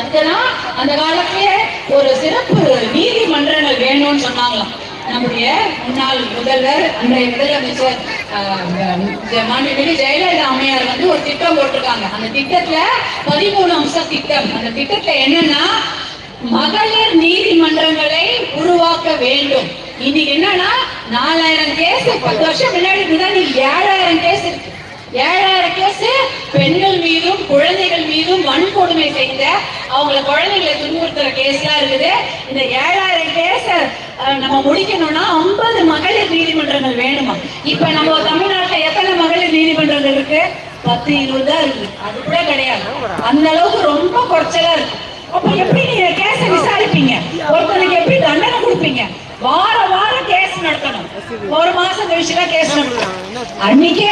அதுக்கெல்லாம் அந்த காலத்திலே ஒரு சிறப்பு நீதிமன்றங்கள் வேணும்னு சொன்னாங்களாம் நம்முடைய முன்னாள் முதல்வர் அன்றைய முதலமைச்சர் மாண்புமிகு ஜெயலலிதா அம்மையார் வந்து ஒரு திட்டம் போட்டிருக்காங்க. அந்த திட்டத்துல பதிமூணு அம்ச திட்டம். அந்த திட்டத்துல என்னன்னா மகளிர் நீதிமன்றங்களை உருவாக்க வேண்டும். இன்னைக்கு என்னன்னா நாலாயிரம் கேஸ் பத்து வருஷம் முன்னாடி ஏழாயிரம் கேஸ் இருக்கு. ஏழாயிரம் கேஸ் பெண்கள் மீதும் குழந்தைகள் மீதும் வன்கொடுமை செய்த அவங்கள குழந்தைகளை துன்புறுத்துற கேஸ்லாம் இருக்குது. இந்த ஏழாயிரம் கேஸ நம்ம முடிக்கணும்னா ஐம்பது மகளிர் நீதிமன்றங்கள் வேணுமா? இப்ப நம்ம தமிழ்நாட்டுல எத்தனை மகளிர் நீதிமன்றங்கள் இருக்கு? பத்து இருபது தான் இருக்கு. அது கூட கிடையாது. அந்த அளவுக்கு ரொம்ப குறைச்சலா இருக்கு. அப்ப எப்படி நீங்க கேஸ விசாரிப்பீங்க? ஒருத்தனுக்கு எப்படி தண்டனை கொடுப்பீங்க? வார வாரம் நடத்தணும். ஒரு மாசம் கழிச்சுதான் கேஸ் அன்னைக்கே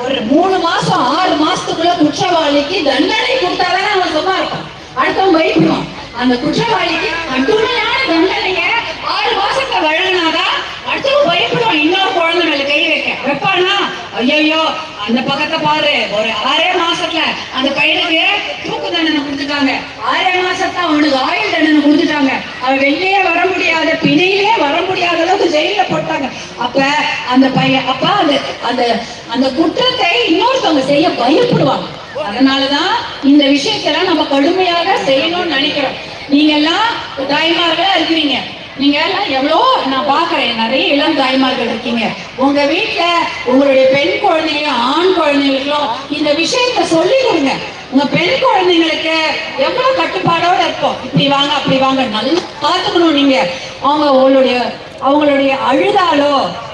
ஒரு மூணு மாசம் ஆறு மாசத்துக்குள்ள குற்றவாளிக்கு தண்டனை கொடுத்தாதானே அவன் சும்மா இருப்பான் அடுத்தவன் வைப்பிடுவான் அந்த குற்றவாளிக்கு கடுமையான தண்டனைய ஆறு மாசத்துல வழங்கினாதான் அடுத்தவன் பயப்படுவான் இன்னொரு குழந்தை மேல கை வைக்க. வைப்பானா? ஐயோ அந்த பக்கத்தை பாரு. ஒரு ஆறே மாசத்துல அந்த பையனுக்கு தண்டனை கொடுத்துட்டாங்க. ஆறே மாசத்தான் அவனுக்கு ஆயுள் தண்டனை கொடுத்துட்டாங்க. அவன் வெளியே வர முடியாத பிணையிலே வர முடியாத அளவுக்கு ஜெயில போட்டாங்க. அப்ப அந்த பையன் அப்ப அந்த அந்த அந்த குற்றத்தை இன்னொருத்தவங்க செய்ய பயப்படுவாங்க. அதனாலதான் இந்த விஷயத்தெல்லாம் நம்ம கடுமையாக செய்யணும்னு நினைக்கிறோம். நீங்க எல்லாம் தாய்மார்களா இருக்கிறீங்க. நீங்க எல்லாம் எவ்வளோ நான் பாக்குறேன் நிறைய இளம் தாய்மார்கள் இருக்கீங்க. உங்க வீட்டில் உங்களுடைய பெண் குழந்தைகளும் ஆண் குழந்தைகளுக்கும் இந்த விஷயத்த சொல்லி கொடுங்க. உங்க பெண் குழந்தைங்களுக்கு எவ்வளவு கட்டுப்பாடோட இருப்போம். இப்படி வாங்க அப்படி வாங்க. நல்லா பார்த்துக்கணும் நீங்க. அவங்க உங்களுடைய அவங்களுடைய அழுதாலோ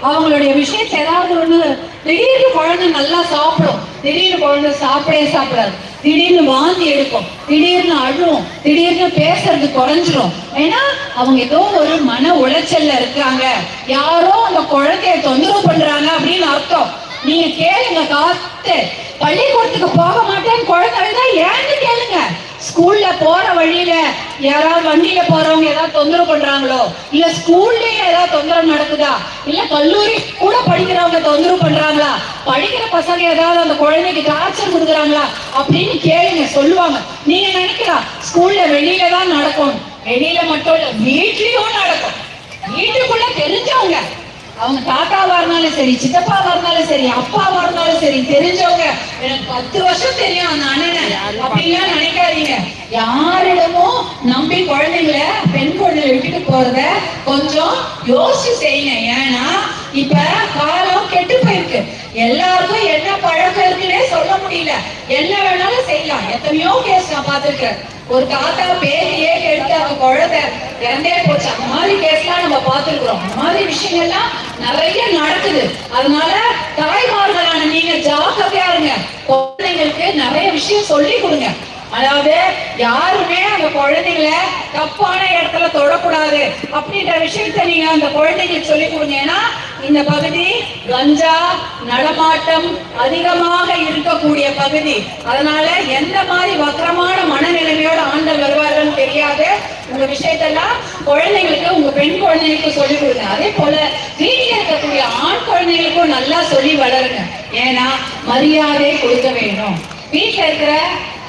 அவங்களுடைய விஷயத்தை ஏதாவது ஒண்ணு திடீர்னு குழந்தை நல்லா சாப்பிடும். திடீர்னு குழந்தை சாப்பிடவே சாப்பிடாது. திடீர்னு வாந்தி எடுக்கும் திடீர்னு அழுவும் திடீர்னு பேசுறது குறைஞ்சிரும். ஏன்னா அவங்க ஏதோ ஒரு மன உளைச்சல்ல இருக்காங்க. யாரோ அந்த குழந்தைய தொந்தரவு பண்றாங்க அப்படின்னு அர்த்தம். நீங்க கேளுங்க காத்து. பள்ளிக்கூடத்துக்கு போக மாட்டேன்னு குழந்தை ஏன்னு கேளுங்க. ஸ்கூல்ல போற வழியில யாராவது வண்டியில போறவங்க ஏதாவது தொந்தரவு பண்றாங்களோ இல்ல ஸ்கூல்லயே ஏதாவது தொந்தரவு நடக்குதா இல்ல கல்லூரி கூட படிக்கிறவங்க தொந்தரவு பண்றாங்களா படிக்கிற பசங்க ஏதாவது அந்த குழந்தைக்கு டார்ச்சர் கொடுக்குறாங்களா அப்படின்னு கேளுங்க சொல்லுவாங்க. நீங்க நினைக்கலாம் ஸ்கூல்ல வெளியில தான் நடக்கும். வெளியில மட்டும் இல்ல வீட்லயும் நடக்கும். வீட்டுக்குள்ள தெரிஞ்சவங்க. அவங்க தாத்தாவா இருந்தாலும் சரி சித்தப்பாவா இருந்தாலும் சரி அப்பாவா இருந்தாலும் சரி தெரிஞ்சவங்க. எனக்கு பத்து வருஷம் தெரியும் அந்த அண்ணனை. அப்படின்லாம் நினைக்காதீங்க. யாரிடமும் நம்பி குழந்தைங்கள பெண் குழந்தைகளை விட்டுட்டு போறத கொஞ்சம் யோசிச்சு செய்யுங்க. ஏன்னா இப்ப காலம் கெட்டு போயிருக்கு. எல்லாருக்கும் என்ன பழக்கம் இருக்குன்னே சொல்ல முடியல. என்ன வேணாலும் செய்யலாம். எத்தனையோ கேஸ் நான் பார்த்திருக்கேன் ஒரு தாத்தா பேரையே கெடுத்து அவங்க குழந்தை இறந்தே போச்சு. அந்த மாதிரி கேஸ்லாம் நம்ம பார்த்துருக்குறோம். அந்த மாதிரி விஷயங்கள்லாம் நிறைய நடக்குது. அதனால தாய்மார்களான நீங்க ஜாக்கிரதையா இருங்க. குழந்தைங்களுக்கு நிறைய விஷயம் சொல்லி கொடுங்க. அதாவது யாருமே அந்த குழந்தைங்களை தப்பான இடத்துல தொடக்கூடாது அப்படின்ற விஷயத்த நீங்க அந்த குழந்தைங்களுக்கு சொல்லி கொடுங்க. ஏன்னா இந்த பகுதி கஞ்சா நடமாட்டம் அதிகமாக இருக்கு. பகுதி அதனால எந்த மாதிரி வக்கரமான மனநிலைமையோட ஆண்கள் வருவார்கள் தெரியாது. உங்க விஷயத்தெல்லாம் குழந்தைங்களுக்கு உங்க பெண் குழந்தைகளுக்கு சொல்லி கொடுங்க. அதே போல வீட்டில் இருக்கக்கூடிய ஆண் குழந்தைங்களுக்கும் நல்லா சொல்லி வளருங்க. ஏன்னா மரியாதை கொடுக்க வேணும் வீட்டில் இருக்கிற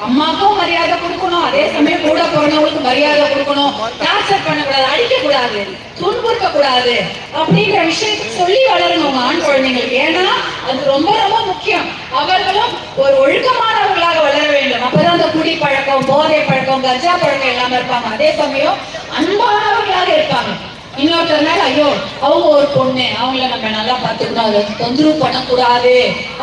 அம்மாக்கும் மரியாதை கொடுக்கணும் அதே சமயம் கூட பிறந்தவங்களுக்கு மரியாதை கொடுக்கணும். டார்ச்சர் பண்ணக்கூடாது அடிக்க கூடாது துன்புறுத்த கூடாது அப்படிங்கிற விஷயத்தை சொல்லி வளரணும் ஆண் குழந்தைங்களுக்கு. ஏன்னா அது ரொம்ப ரொம்ப முக்கியம். அவர்களும் ஒரு ஒழுக்கமானவர்களாக வளர வேண்டும். அப்பதான் அந்த குடி பழக்கம் போதை பழக்கம் கஜா பழக்கம் இல்லாம இருப்பாங்க. அதே சமயம் அன்பானவர்களாக இருப்பாங்க. இன்னொருத்தர் மேல ஐயோ அவங்க ஒரு பொண்ணு. அவங்கள நம்ம நல்லா பார்த்துக்கணும். அதை தொந்தரவு பண்ணக்கூடாது.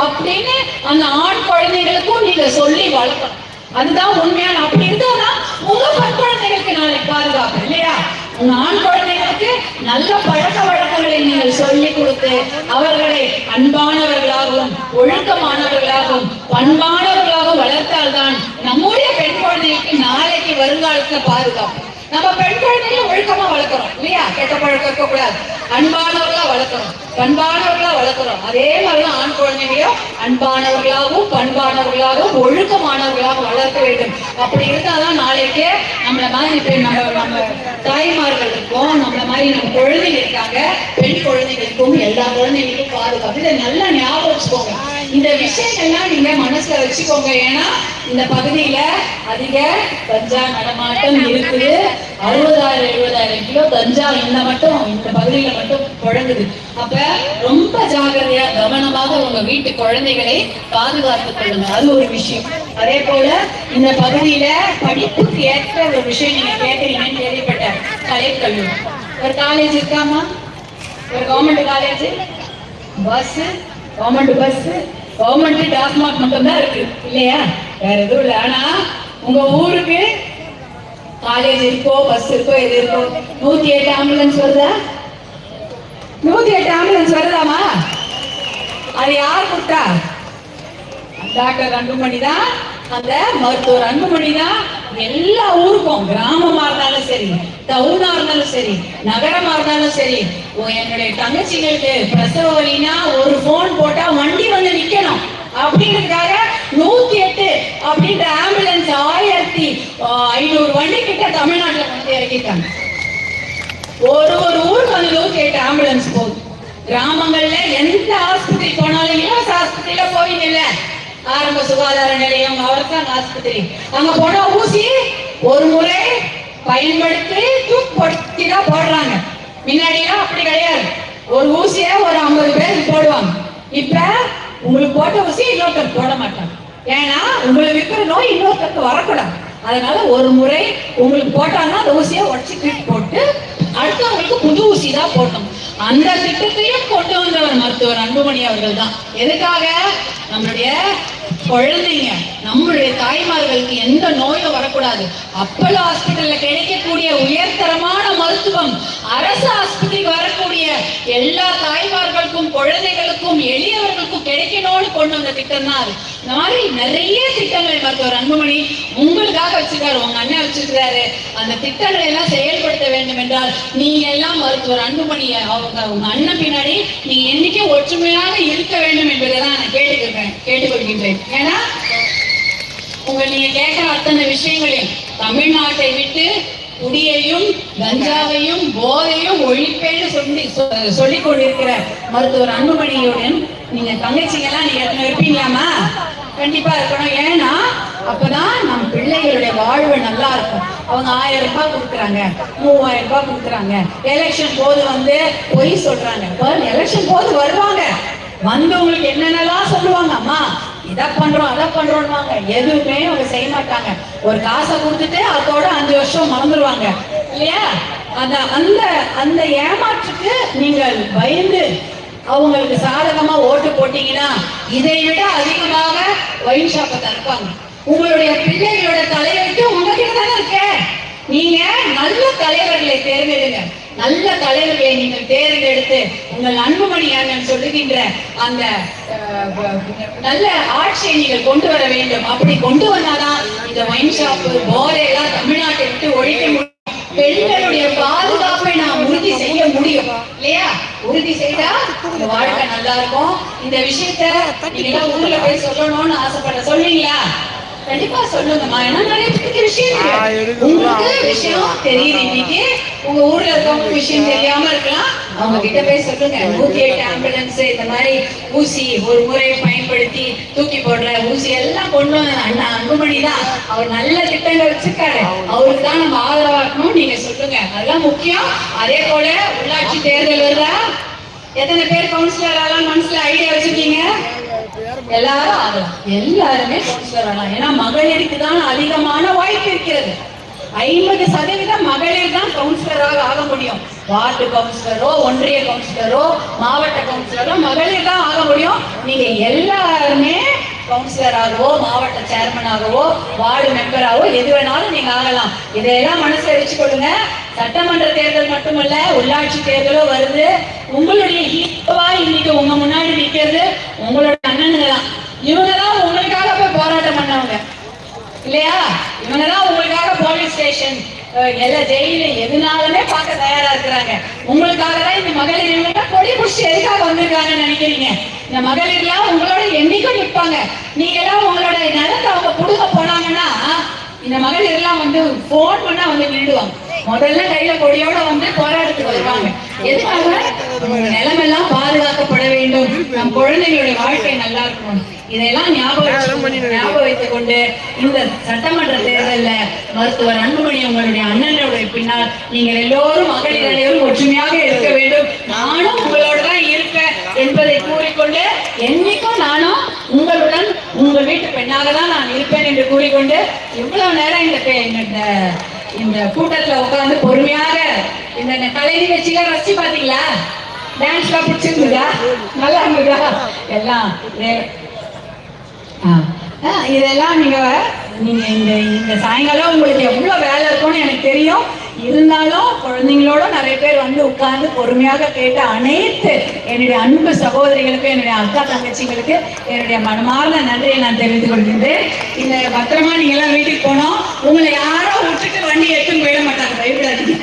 அப்படின்னு அந்த ஆண் குழந்தைகளுக்கும் நீங்க சொல்லி வளர்க்கணும். அதுதான் உண்மையான அப்படி இருந்தா உங்க பெண் குழந்தைகளுக்கு நாளைக்கு பாதுகாப்பு இல்லையா? உங்க ஆண் குழந்தைகளுக்கு நல்ல பழக்க வழக்கங்களை நீங்கள் சொல்லி கொடுத்து அவர்களை அன்பானவர்களாகவும் ஒழுக்கமானவர்களாகவும் பண்பானவர்களாகவும் வளர்த்தால்தான் நம்முடைய பெண் குழந்தைகளுக்கு நாளைக்கு வருங்காலத்துல பாதுகாப்பு. நம்ம பெண் குழந்தைகளை ஒழுக்கமா வளர்க்கிறோம் இல்லையா? கெட்ட பழக்கம் இருக்க கூடாது அன்பானவர்களா வளர்க்கிறோம் பண்பானவர்களா வளர்க்கிறோம் அதே மாதிரிதான் ஆண் குழந்தைகளையும் அன்பானவர்களாகவும் பண்பானவர்களாகவும் ஒழுக்கமானவர்களாகவும் வளர்க்க வேண்டும். அப்படி இருந்தாதான் நாளைக்கு நம்மள மாதிரி இப்ப நம்ம நம்ம தாய்மார்கள் இருக்கோம். நம்மள மாதிரி நம்ம குழந்தைங்க இருக்காங்க. பெண் குழந்தைகளுக்கும் எல்லா குழந்தைகளுக்கும் பாதுகாப்பு. இதை நல்லா ஞாபகம் வச்சுக்கோங்க. இந்த விஷயங்கள்லாம் நீங்க மனசுல வச்சுக்கோங்க. ஏன்னா இந்த பகுதியில அதிக கஞ்சா நடமாட்டம் இருக்குது. அறுபதாயிரம் எழுபதாயிரம் கிலோ கஞ்சா இந்த மட்டும் இந்த பகுதியில மட்டும் குழங்குது அப்ப ரொம்ப ஜாகிரதையா கவனமாக உங்க வீட்டு குழந்தைகளை பாதுகாத்துக் கொள்ளுங்க. அது ஒரு விஷயம். அதே போல இந்த பகுதியில படிப்புக்கு ஏற்ற ஒரு விஷயம் நீங்க கேட்கறீங்கன்னு கேள்விப்பட்டேன். கலைக்கல்லூரி ஒரு காலேஜ் இருக்காமா? ஒரு government college bus government bus government TASMAC மட்டும் தான் இருக்கு. இல்லையா? வேற எதுவும் இல்லை. ஆனா உங்க ஊருக்கு காலேஜ் இருக்கோ பஸ் இருக்கோ எது இருக்கோ நூத்தி எட்டு ஆம்புலன்ஸ் வருதா? நூத்தி எட்டு ஆம்புலன்ஸ் வருதாமா அது யார் கொடுத்தா? டாக்டர் அன்புமணி தான். அந்த மருத்துவர் அன்புமணி தான். எல்லா ஊருக்கும் கிராமமா இருந்தாலும் சரி டவுனா இருந்தாலும் சரி நகரமா இருந்தாலும் சரி ஓ, என்னுடைய தங்கச்சிங்களுக்கு பிரசவ வழினா ஒரு போன் போட்டா வண்டி வந்து நிக்கணும். அப்படிங்கிறதுக்காக நூத்தி எட்டு அப்படின்ற ஆம்புலன்ஸ் ஆயிரத்தி ஐநூறு வண்டி கிட்ட தமிழ்நாட்டுல வந்து இறக்கிட்டாங்க. ஒரு ஒரு ஊருக்கு வந்து நூத்தி எட்டு ஆம்புலன்ஸ் போகுது. கிராமங்கள்ல எந்த ஆஸ்பத்திரி போனாலும் இலவச ஆஸ்பத்திரியில போவீங்கல்ல? ஆரம்ப சுகாதார நிலையம் அவர்தான் ஆஸ்பத்திரி. அங்க போனா ஊசி ஒரு முறை பயன்படுத்தி தூக்கப்படுத்தி தான் போடுறாங்க. முன்னாடியெல்லாம் அப்படி கிடையாது. ஒரு ஊசியை ஒரு ஐம்பது பேருக்கு போடுவாங்க. இப்ப உங்களுக்கு போட்ட ஊசி இன்னொருத்தருக்கு போட மாட்டாங்க. ஏன்னா உங்களுக்கு இருக்கிற நோய் இன்னொருத்தருக்கு வரக்கூடாது. அதனால ஒரு முறை உங்களுக்கு போட்டாங்கன்னா அந்த ஊசியை உடச்சி தூக்கி போட்டு அடுத்தவங்களுக்கு புது ஊசி தான் போட்டோம் அந்த திட்டத்தையும் கொண்டு வந்தவர் மருத்துவர் அன்புமணி அவர்கள் தான். எதுக்காக? நம்மளுடைய குழந்தைங்க நம்மளுடைய தாய்மார்களுக்கு எந்த நோயும் வரக்கூடாது. அப்பல்லோ ஹாஸ்பிட்டல்ல கிடைக்கக்கூடிய உயர்தரமான மருத்துவம் அரசு ஆஸ்பத்திரிக்கு வரக்கூடிய எல்லா தாய்மார்கள் தாய்மார்களுக்கும் குழந்தைகளுக்கும் எளியவர்களுக்கும் கிடைக்கணும்னு கொண்டு வந்த திட்டம் தான் அது. இந்த மாதிரி நிறைய திட்டங்கள் மருத்துவர் அன்புமணி உங்களுக்காக வச்சிருக்காரு உங்க அண்ணன் வச்சிருக்காரு அந்த திட்டங்களை எல்லாம் செயல்படுத்த வேண்டும் என்றால் நீங்க எல்லாம் மருத்துவர் அன்புமணியை அவங்க உங்க அண்ணன் பின்னாடி நீங்க என்னைக்கும் ஒற்றுமையாக இருக்க வேண்டும் என்பதை தான் நான் கேட்டுக்கிறேன் கேட்டுக்கொள்கின்றேன். ஏன்னா உங்க நீங்க கேட்கிற அத்தனை விஷயங்களையும் தமிழ்நாட்டை விட்டு குடியையும் கஞ்சாவையும் போதையும் ஒழிப்பேன்னு சொல்லி சொ- சொல்லிக் கொண்டிருக்கிற மருத்துவர் அன்புமணியுடன் நீங்க தங்கச்சிங்கெல்லாம் நீங்க எத்தனை இருப்பீங்களாமா கண்டிப்பா இருக்கணும். ஏன்னா அப்பதான் நம் பிள்ளைகளுடைய வாழ்வு நல்லா இருக்கும். அவங்க ஆயிரம் ரூபாய் கொடுக்குறாங்க. மூவாயிரம் ரூபாய் கொடுக்குறாங்க. எலெக்ஷன் போது வந்து பொய் சொல்றாங்க. எலெக்ஷன் போது வருவாங்க. வந்து உங்களுக்கு என்னென்னலாம் சொல்லுவாங்க அம்மா? இதை பண்றோம் அதை பண்றோம்வாங்க எதுவுமே அவங்க செய்ய மாட்டாங்க. ஒரு காசை கொடுத்துட்டு அதோட அஞ்சு வருஷம் மறந்துடுவாங்க இல்லையா? அந்த அந்த அந்த ஏமாற்றுக்கு நீங்கள் பயந்து அவங்களுக்கு சாதகமா ஓட்டு போட்டீங்கன்னா இதை விட அதிகமாக ஒயின் ஷாப்பை தருப்பாங்க உங்களுடைய பிள்ளைகளோட தலையெழுத்து உங்ககிட்ட தானே இருக்க. நீங்க நல்ல தலைவர்களை தேர்ந்தெடுங்க. நல்ல தலைவர்களை நீங்கள் தேர்ந்தெடுத்து உங்கள் அன்புமணி அண்ணன் சொல்லுகின்ற அந்த நல்ல ஆட்சியை நீங்கள் கொண்டு வர வேண்டும். அப்படி கொண்டு வந்தாதான் இந்த ஒயின் ஷாப்பு போதை எல்லாம் தமிழ்நாட்டை விட்டு ஒழிக்க முடியும். பெண்களுடைய பாதுகாப்பை நாம் உறுதி செய்ய முடியும். இல்லையா? உறுதி செய்தா இந்த வாழ்க்கை நல்லா இருக்கும். இந்த விஷயத்த நீங்க ஊர்ல போய் சொல்லணும்னு ஆசைப்பட சொல்றீங்களா? கண்டிப்பா சொல்லுங்கம்மா ஏன்னா நிறைய பேருக்கு விஷயம் உங்களுக்கு விஷயம் தெரியுது இன்னைக்கு. உங்க ஊர்ல இருக்கவங்க விஷயம் தெரியாம இருக்கலாம். அவங்க கிட்ட போய் சொல்லுங்க. நூத்தி எட்டு ஆம்புலன்ஸ் இந்த மாதிரி ஊசி ஒரு முறை பயன்படுத்தி தூக்கி போடுற ஊசி எல்லாம் கொண்டு வந்த அண்ணா அன்புமணி தான். அவர் நல்ல திட்டங்கள் வச்சிருக்காரு. அவருக்கு தான் நம்ம ஆதரவா இருக்கணும் நீங்க சொல்லுங்க. அதெல்லாம் முக்கியம். அதே போல உள்ளாட்சி தேர்தல் வருதா? எத்தனை பேர் கவுன்சிலர் ஆகலாம் மனசுல ஐடியா வச்சிருக்கீங்க? எல்லாரும் ஆகலாம். எல்லாருமே கவுன்சிலர் ஆகலாம். ஏன்னா மகளிருக்கு தான் அதிகமான வாய்ப்பு இருக்கிறது. ஐம்பது சதவீதம் மகளிர் தான் கவுன்சிலராக ஆக முடியும். வார்டு கவுன்சிலரோ ஒன்றிய கவுன்சிலரோ மாவட்ட கவுன்சிலரோ மகளிர் தான் ஆக முடியும். நீங்க எல்லாருமே கவுன்சிலராகவோ மாவட்ட சேர்மனாகவோ வார்டு மெம்பராகவோ எது வேணாலும் நீங்க ஆகலாம். இதையெல்லாம் மனசுல வச்சுக்கொள்ளுங்க சட்டமன்ற தேர்தல் மட்டுமல்ல உள்ளாட்சி தேர்தலும் வருது. உங்களுடைய ஹீரோவா இன்னைக்கு உங்க முன்னாடி நிக்கிறது. உங்களோட அண்ணனுங்க தான் இவங்க தான் உங்களுக்காக போய் போராட்டம் பண்ணவங்க. இல்லையா? இவங்க தான் உங்களுக்காக போலீஸ் ஸ்டேஷன் எல்லா ஜெயில எதுனாலுமே பார்க்க தயாரா இருக்கிறாங்க. உங்களுக்காக தான் இந்த மகளிர் கொடி புடிச்சு எதுக்காக வந்திருக்காங்கன்னு நினைக்கிறீங்க? இந்த மகளிர்லாம் உங்களோட என்னைக்கும் நிற்பாங்க நீங்க எல்லாம் உங்களோட நிலத்தை அவங்க புடுங்க போனாங்கன்னா இந்த மகளிர் எல்லாம் வந்து போன் பண்ணா வந்து நின்றுவாங்க முதல்ல கையில கொடியோட வந்து போராட்டத்துக்கு வருவாங்க. எதுக்காக? நம்ம நிலமெல்லாம் பாதுகாக்கப்பட வேண்டும். நம் குழந்தைகளுடைய வாழ்க்கை நல்லா இருக்கணும் இதெல்லாம் ஞாபகம் ஞாபகம் வைத்துக் கொண்டு இந்த சட்டமன்ற தேர்தல்ல மருத்துவர் அன்புமணி உங்களுடைய அண்ணனுடைய பின்னால் நீங்கள் எல்லோரும் மகளிர் அனைவரும் ஒற்றுமையாக இருக்க வேண்டும். நானும் உங்களோட தான் இருப்பேன் என்பதை கூறிக்கொண்டு என்னைக்கும் நானும் உங்களுடன் உங்கள் வீட்டு பெண்ணாக தான் நான் இருப்பேன் என்று கூறிக்கொண்டு இவ்வளவு நேரம் இந்த இந்த இந்த கூட்டத்துல உட்கார்ந்து பொறுமையாக இந்த கலை நிகழ்ச்சியில ரசிச்சு பாத்தீங்களா டான்ஸ்லாம் பிடிச்சிருந்ததா? நல்லா இருந்ததா? எல்லாம் ஆ. ஆ, இதெல்லாம் நீங்கள் நீங்கள் இந்த இந்த சாயங்காலம் உங்களுக்கு எவ்வளோ வேலை இருக்கும்னு எனக்கு தெரியும். இருந்தாலும் குழந்தைங்களோட நிறைய பேர் வந்து உட்கார்ந்து பொறுமையாக கேட்ட அனைத்து என்னுடைய அன்பு சகோதரிகளுக்கு என்னுடைய அக்கா தங்கச்சிங்களுக்கு என்னுடைய மனமார்ந்த நன்றியை நான் தெரிவித்துக் கொள்கின்றேன். இந்த பத்திரமா நீங்க எல்லாம் வீட்டுக்கு போனோம். உங்களை யாரும் விட்டுட்டு வண்டி எடுத்துன்னு போயிட மாட்டாங்க பயப்படாதீங்க.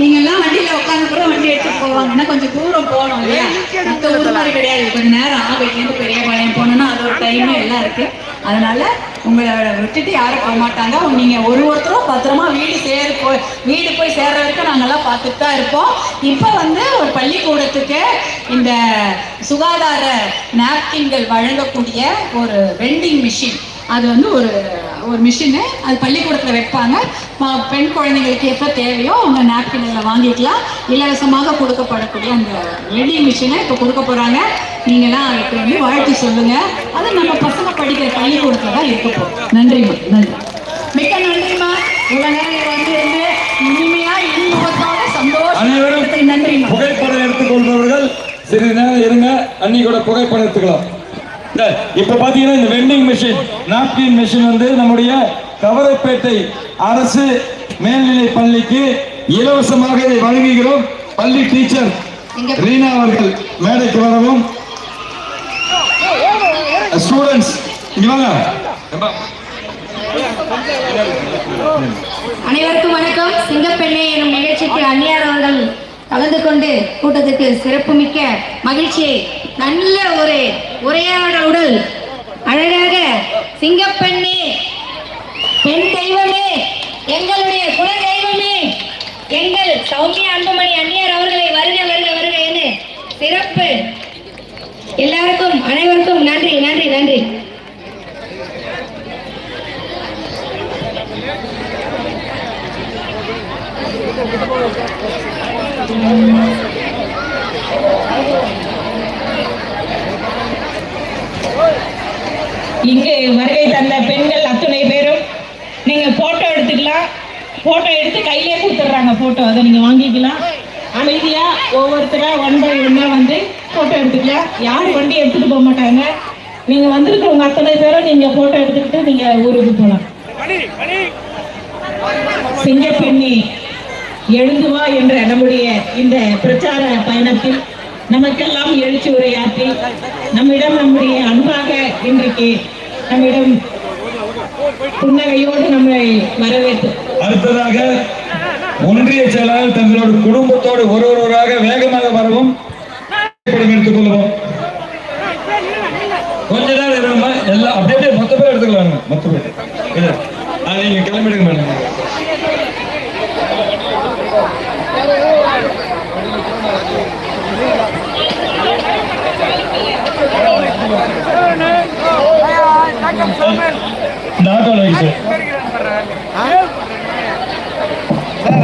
நீங்க எல்லாம் வண்டியில உட்காந்து கூட வண்டி எடுத்துட்டு போவாங்க. ஏன்னா கொஞ்சம் தூரம் போகணும் இல்லையா? மத்த ஊர் மாதிரி கிடையாது. கொஞ்ச நேரம் இங்கேருந்து பெரிய பாளையம் போகணும்னா அது ஒரு டைம் எல்லாம் இருக்கு. அதனால உங்களை விட்டுட்டு யாரும் போக மாட்டாங்க. நீங்க ஒரு ஒருத்தரும் பத்திரமா வீடு சேர போய் வீடு போய் சேர்ற வரைக்கும் நாங்கெல்லாம் பார்த்துட்டு தான் இருப்போம். இப்போ வந்து ஒரு பள்ளிக்கூடத்துக்கு இந்த சுகாதார நாப்கின்கள் வழங்கக்கூடிய ஒரு வெண்டிங் மிஷின் அது வந்து ஒரு ஒரு மிஷினு அது பள்ளிக்கூடத்தில் வைப்பாங்க. பெண் குழந்தைங்களுக்கு எப்போ தேவையோ அவங்க நாப்கின்களை வாங்கிக்கலாம். இலவசமாக கொடுக்கப்படக்கூடிய அந்த வெல்டிங் மிஷினை இப்போ கொடுக்க போகிறாங்க நீங்களாம் அதுக்கு வந்து வாழ்த்து சொல்லுங்கள் அது நம்ம பசங்க படிக்கிற பள்ளிக்கூடத்தில் தான் இருக்க போகும் நன்றிம்மா நன்றி. மிக்க நன்றிம்மா இவ்வளோ நேரம் வந்து இருந்து இனிமையாக அனைவரும் சந்தோஷம் நன்றிம்மா புகைப்படம் எடுத்துக்கொள்பவர்கள் சிறிது நேரம் இருங்க. அன்னி கூட புகைப்படம் எடுத்துக்கலாம். இப்ப பாத்தீங்கன்னா இந்த வெண்டிங் மிஷின் நாப்கின் மிஷின் வந்து நம்முடைய கவரப்பேட்டை அரசு மேல்நிலை பள்ளிக்கு இலவசமாக இதை வழங்குகிறோம். பள்ளி டீச்சர் ரீனா அவர்கள் மேடைக்கு வரவும். ஸ்டூடெண்ட்ஸ் இங்க வாங்க. அனைவருக்கும் வணக்கம். சிங்கப்பெண்ணே எனும் நிகழ்ச்சிக்கு அந்நியார் அவர்கள் கலந்து கொண்டு கூட்டத்துக்கு சிறப்புமிக்க மகிழ்ச்சியை நல்ல ஒரு உரையாடலுடன் அழகாக சிங்கப்பெண்ணே பெண் தெய்வமே எங்களுடைய குல தெய்வமே எங்கள் சௌமிய அன்புமணி அந்நியார் அவர்களை வருக வருக வருக என சிறப்பு. எல்லாருக்கும் அனைவருக்கும் நன்றி நன்றி நன்றி. இங்கு வருகை தந்த பெண்கள் அத்துணை பேரும். நீங்க போட்டோ எடுத்துக்கலாம். போட்டோ எடுத்து கையிலே கொடுத்துட்றாங்க போட்டோ அதை நீங்க வாங்கிக்கலாம். அமைதியா ஒவ்வொருத்தரா ஒன் பை ஒன்னா வந்து போட்டோ எடுத்துக்கலாம். யாரும் வண்டி எடுத்துட்டு போக மாட்டாங்க. நீங்க வந்திருக்கிறவங்க அத்தனை பேரும் நீங்க போட்டோ எடுத்துக்கிட்டு நீங்க ஊருக்கு போகலாம். சிங்கப்பெண்ணி எழுந்து என்ற நம்முடைய இந்த பிரச்சார பயணத்தில் நமக்கெல்லாம் எழுச்சி உரையாற்றி நம்மிடம் நம்முடைய அன்பாக இன்றைக்கு நம்மிடம் புன்னகையோடு நம்மை வரவேற்று அடுத்ததாக ஒன்றிய செயலாளர் தங்களோட குடும்பத்தோடு ஒரு ஒருவராக வேகமாக வரவும் எடுத்துக் கொள்ளவும். கொஞ்ச நேரம் இருங்க எல்லாம் அப்படியே மொத்த பேர் எடுத்துக்கலாம் மொத்த பேர் நீங்க கிளம்பிடுங்க மேடம். இந்த ஆட்டோல வைக்க சார்.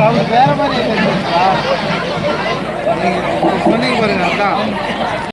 அவங்க வேற மாதிரி சொன்னீங்க பாருங்க அதான்.